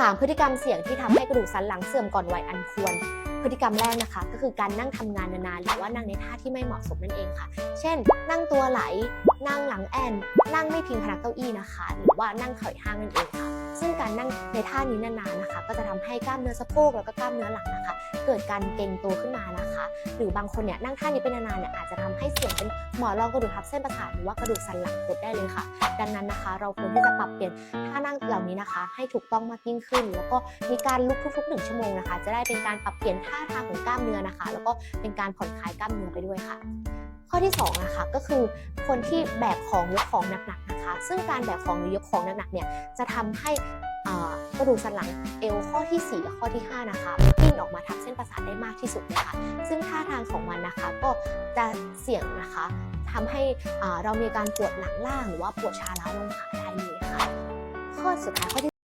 3 พฤติกรรมเสี่ยงที่ทำให้กระดูกสันหลังเสื่อมก่อนวัยอันควร พฤติกรรมแรกนะคะ ก็คือการนั่งทำงานนานๆหรือว่านั่งในท่าที่ไม่เหมาะสมนั่นเองค่ะ เช่น นั่งตัวไหล นั่งหลังแอนนั่งไม่พิงพนักเก้าอี้นะคะ หรือว่านั่งถอยห้างนั่นเองค่ะ ซึ่งการนั่งในท่านี้นานๆนะคะ ก็จะทำให้กล้ามเนื้อสะโพกแล้วก็กล้ามเนื้อหลังนะคะ เกิดการเกร็งตัวขึ้นมานะคะ หรือบางคนเนี่ยนั่งท่านี้เป็นนานๆเนี่ยอาจจะทำให้เสี่ยงเป็นหมอนรองกระดูกทับเส้นประสาทหรือว่ากระดูกสันหลังคดได้เลยค่ะ ดังนั้นนะคะ เราควรที่จะปรับเปลี่ยนท่านั่งเหล่านี้นะคะ ให้ถูกต้องมากยิ่งขึ้น แล้วก็มีการลุกทุกๆหนึ่งชั่วโมงนะคะ จะได้เป็นการปรับเปลี่ยนท่าทางของกล้ามเนื้อนะคะ แล้วก็เป็นการผ่อนคลายกล้ามเนื้อไปด้วยค่ะ ข้อที่สองนะคะก็คือคนที่แบกของยกของหนักๆนะคะ ซึ่งการแบกของหรือยกของหนักๆเนี่ยจะทำให้กระดูกสันหลังเอวข้อที่4กับข้อที่ 5 นะคะกิ้งออกมาทับเส้นประสาทได้มากที่สุดเลยค่ะซึ่งท่าทางของมันนะคะก็จะเสี่ยงนะคะทำให้เรามีการปวดหลังล่างหรือว่าปวดชาล้าลงขาได้เลยค่ะข้อสุดท้ายข้อที่